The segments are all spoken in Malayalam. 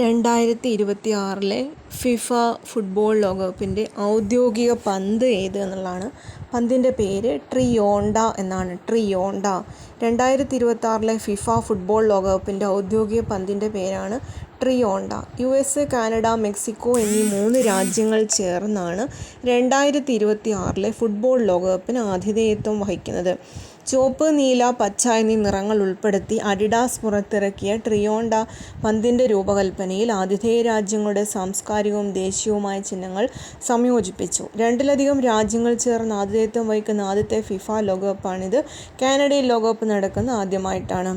രണ്ടായിരത്തി ഇരുപത്തി ആറിലെ ഫിഫ ഫുട്ബോൾ ലോകകപ്പിന്റെ ഔദ്യോഗിക പന്ത് ഏത് എന്നുള്ളതാണ്. പന്തിന്റെ പേര് ട്രിയോണ്ട എന്നാണ്. ട്രിയോണ്ട. രണ്ടായിരത്തി ഇരുപത്തി ആറിലെ ഫിഫ ഫുട്ബോൾ ലോകകപ്പിന്റെ ഔദ്യോഗിക പന്തിന്റെ പേരാണ് Trionda. U S A Canada Mexico എന്നീ മൂന്ന് രാജ്യങ്ങൾ ചേർന്നാണ് രണ്ടായിരത്തി ഇരുപത്തി ആറിലെ ഫുട്ബോൾ ലോകകപ്പിന് ആതിഥേയത്വം വഹിക്കുന്നത്. ചുവപ്പ് നീല പച്ച എന്നീ നിറങ്ങൾ ഉൾപ്പെടുത്തി അഡിഡാസ് പുറത്തിറക്കിയ ട്രിയോണ്ട പന്തിന്റെ രൂപകൽപ്പനയിൽ ആതിഥേയ രാജ്യങ്ങളുടെ സാംസ്കാരികവും ദേശീയവുമായ ചിഹ്നങ്ങൾ സംയോജിപ്പിച്ചു. രണ്ടിലധികം രാജ്യങ്ങൾ ചേർന്ന് ആതിഥേയത്വം വഹിക്കുന്ന ആദ്യത്തെ ഫിഫ ലോകകപ്പാണിത്. കാനഡയിൽ ലോകകപ്പ് നടക്കുന്ന ആദ്യമായിട്ടാണ്.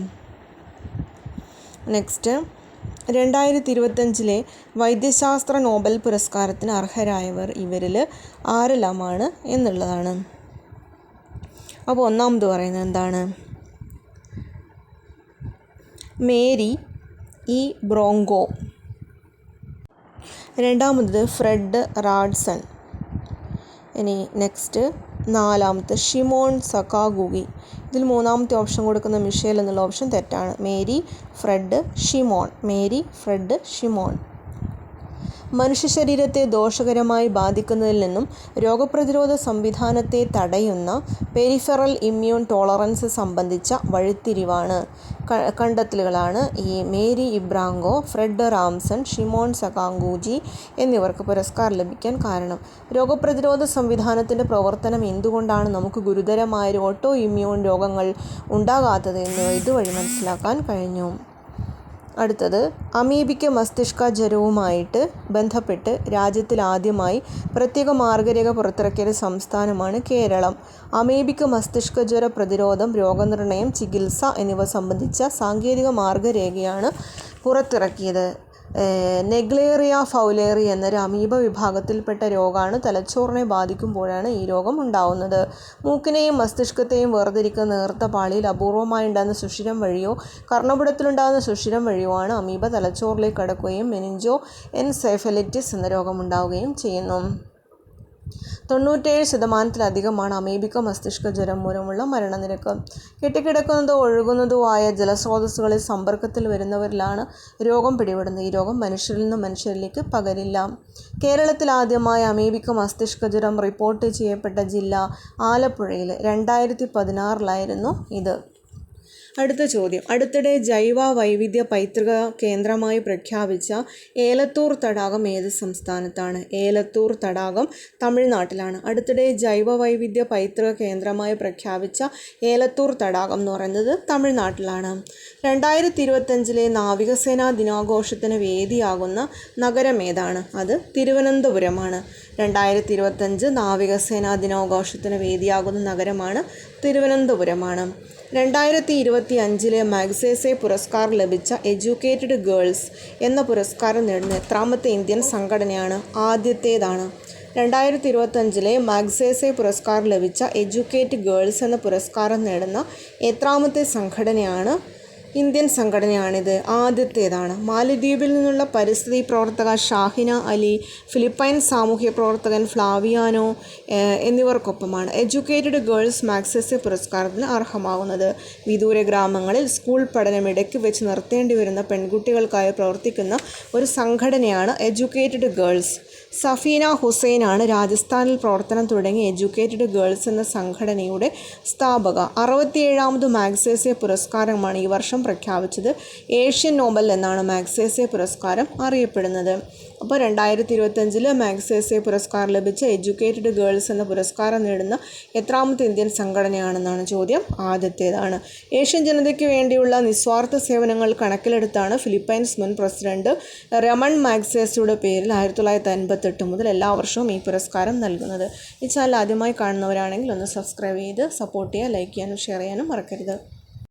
നെക്സ്റ്റ് രണ്ടായിരത്തി ഇരുപത്തഞ്ചിലെ വൈദ്യശാസ്ത്ര നോബൽ പുരസ്കാരത്തിന് അർഹരായവർ ഇവരിൽ ആരെല്ലാമാണ് എന്നുള്ളതാണ്. അപ്പോൾ ഒന്നാമത് പറയുന്നത് എന്താണ്? Mary E Bronco. രണ്ടാമത് ഫ്രെഡ് റാഡ്സൺ. ഇനി നെക്സ്റ്റ് നാലാമത്തെ ഷിമോൺ സക്കാഗുഗി ഇതിൽ മൂന്നാമത്തെ ഓപ്ഷൻ കൊടുക്കുന്ന മിഷേൽ എന്നുള്ള ഓപ്ഷൻ തെറ്റാണ്. Mary Fred Shimon. Mary Fred Shimon. മനുഷ്യ ശരീരത്തെ ദോഷകരമായി ബാധിക്കുന്നതിൽ നിന്നും രോഗപ്രതിരോധ സംവിധാനത്തെ തടയുന്ന പെരിഫറൽ ഇമ്മ്യൂൺ ടോളറൻസ് സംബന്ധിച്ച വഴിത്തിരിവാണ്. കണ്ടെത്തലുകളാണ് ഈ Mary E Brunkow Fred Ramsdell Shimon Sakaguchi എന്നിവർക്ക് പുരസ്കാരം ലഭിക്കാൻ കാരണം. രോഗപ്രതിരോധ സംവിധാനത്തിന്റെ പ്രവർത്തനം എന്തുകൊണ്ടാണ് നമുക്ക് ഗുരുതരമായ ഓട്ടോ ഇമ്മ്യൂൺ രോഗങ്ങൾ ഉണ്ടാകാത്തത് എന്ന് ഇതുവഴി മനസ്സിലാക്കാൻ കഴിഞ്ഞു. അടുത്തത് അമീബിക്ക മസ്തിഷ്ക ജ്വരവുമായിട്ട് ബന്ധപ്പെട്ട് രാജ്യത്തിൽ ആദ്യമായി പ്രത്യേക മാർഗരേഖ പുറത്തിറക്കിയ സംസ്ഥാനമാണ് കേരളം. അമീബിക്ക മസ്തിഷ്ക ജ്വര പ്രതിരോധം രോഗനിർണയം ചികിത്സ എന്നിവ സംബന്ധിച്ച സാങ്കേതിക മാർഗരേഖയാണ് പുറത്തിറക്കിയത്. നെഗ്ലേറിയ ഫൗലേറി എന്നൊരു അമീബ വിഭാഗത്തിൽപ്പെട്ട രോഗമാണ് തലച്ചോറിനെ ബാധിക്കുമ്പോഴാണ് ഈ രോഗം ഉണ്ടാവുന്നത്. മൂക്കിനെയും മസ്തിഷ്കത്തെയും വേർതിരിക്കുന്ന നേർത്ത പാളിയിൽ അപൂർവമായി ഉണ്ടാകുന്ന സുഷിരം വഴിയോ കർണപുടത്തിലുണ്ടാകുന്ന സുഷിരം വഴിയോ ആണ് അമീബ തലച്ചോറിലേക്ക് കടക്കുകയും മെനിഞ്ചോ എൻസെഫലിറ്റിസ് എന്ന രോഗം ഉണ്ടാവുകയും ചെയ്യുന്നു. തൊണ്ണൂറ്റേഴ് ശതമാനത്തിലധികമാണ് അമീബിക്ക മസ്തിഷ്ക ജ്വരം മൂലമുള്ള മരണനിരക്ക്. കെട്ടിക്കിടക്കുന്നതോ ഒഴുകുന്നതോ ആയ ജലസ്രോതസ്സുകളിൽ സമ്പർക്കത്തിൽ വരുന്നവരിലാണ് രോഗം പിടിപെടുന്നത്. ഈ രോഗം മനുഷ്യരിൽ നിന്നും മനുഷ്യരിലേക്ക് പകരില്ല. കേരളത്തിൽ ആദ്യമായി അമീബിക്ക മസ്തിഷ്ക ജ്വരം റിപ്പോർട്ട് ചെയ്യപ്പെട്ട ജില്ല ആലപ്പുഴയിൽ. രണ്ടായിരത്തി പതിനാറിലായിരുന്നു ഇത്. അടുത്ത ചോദ്യം. അടുത്തിടെ ജൈവ വൈവിധ്യ പൈതൃക കേന്ദ്രമായി പ്രഖ്യാപിച്ച ഏലത്തൂർ തടാകം ഏത് സംസ്ഥാനത്താണ്? ഏലത്തൂർ തടാകം തമിഴ്നാട്ടിലാണ്. അടുത്തിടെ ജൈവ വൈവിധ്യ പൈതൃക കേന്ദ്രമായി പ്രഖ്യാപിച്ച ഏലത്തൂർ തടാകം എന്ന് പറയുന്നത് തമിഴ്നാട്ടിലാണ്. രണ്ടായിരത്തി ഇരുപത്തഞ്ചിലെ നാവികസേനാ ദിനാഘോഷത്തിന് വേദിയാകുന്ന നഗരം ഏതാണ്? അത് തിരുവനന്തപുരമാണ്. രണ്ടായിരത്തി ഇരുപത്തഞ്ച് നാവികസേനാ ദിനാഘോഷത്തിന് വേദിയാകുന്ന നഗരമാണ് തിരുവനന്തപുരമാണ്. രണ്ടായിരത്തി ഇരുപത്തി അഞ്ചിലെ മാഗ്സേസെ പുരസ്കാരം ലഭിച്ച എഡ്യൂക്കേറ്റഡ് ഗേൾസ് എന്ന പുരസ്കാരം നേടുന്ന എത്രാമത്തെ ഇന്ത്യൻ സംഘടനയാണ് ആദ്യത്തേതാണ്. രണ്ടായിരത്തി ഇരുപത്തഞ്ചിലെ മാഗ്സേസെ പുരസ്കാരം ലഭിച്ച എഡ്യൂക്കേറ്റ് ഗേൾസ് എന്ന പുരസ്കാരം നേടുന്ന എത്രാമത്തെ സംഘടനയാണ് ഇന്ത്യൻ സംഘടനയാണിത്. ആദ്യത്തേതാണ്. മാലദ്വീപിൽ നിന്നുള്ള പരിസ്ഥിതി പ്രവർത്തക ഷാഹിന അലി ഫിലിപ്പൈൻ സാമൂഹ്യ പ്രവർത്തകൻ ഫ്ലാവിയാനോ എന്നിവർക്കൊപ്പമാണ് എഡ്യൂക്കേറ്റഡ് ഗേൾസ് മാക്സസ് പുരസ്കാരത്തിന് അർഹമാകുന്നത്. വിദൂര ഗ്രാമങ്ങളിൽ സ്കൂൾ പഠനം ഇടയ്ക്ക് വെച്ച് നിർത്തേണ്ടി വരുന്ന പെൺകുട്ടികൾക്കായി പ്രവർത്തിക്കുന്ന ഒരു സംഘടനയാണ് എഡ്യൂക്കേറ്റഡ് ഗേൾസ് സഫീന ഹുസൈനാണ് രാജസ്ഥാനിൽ പ്രവർത്തനം തുടങ്ങി എഡ്യൂക്കേറ്റഡ് ഗേൾസ് എന്ന സംഘടനയുടെ സ്ഥാപക. അറുപത്തിയേഴാമത് മാഗ്സേസെ പുരസ്കാരമാണ് ഈ വർഷം പ്രഖ്യാപിച്ചത് ഏഷ്യൻ നോബൽ എന്നാണ് മാഗ്സേസെ പുരസ്കാരം അറിയപ്പെടുന്നത്. അപ്പോൾ രണ്ടായിരത്തി ഇരുപത്തഞ്ചിൽ മാഗ്സേസെ പുരസ്കാരം ലഭിച്ച എഡ്യൂക്കേറ്റഡ് ഗേൾസ് എന്ന പുരസ്കാരം നേടുന്ന എത്രാമത്തെ ഇന്ത്യൻ സംഘടനയാണെന്നാണ് ചോദ്യം. ആദ്യത്തേതാണ്. ഏഷ്യൻ ജനതയ്ക്ക് വേണ്ടിയുള്ള നിസ്വാർത്ഥ സേവനങ്ങൾ കണക്കിലെടുത്താണ് ഫിലിപ്പൈൻസ് മുൻ പ്രസിഡന്റ് രമൺ മാഗ്സേസയുടെ പേരിൽ ആയിരത്തി തൊള്ളായിരത്തി അൻപത്തെട്ട് മുതൽ എല്ലാ വർഷവും ഈ പുരസ്കാരം നൽകുന്നത്. ഈ ചാനൽ ആദ്യമായി കാണുന്നവരാണെങ്കിൽ ഒന്ന് സബ്സ്ക്രൈബ് ചെയ്ത് സപ്പോർട്ട് ചെയ്യുക ലൈക്ക് ചെയ്യാനും ഷെയർ ചെയ്യാനും മറക്കരുത്.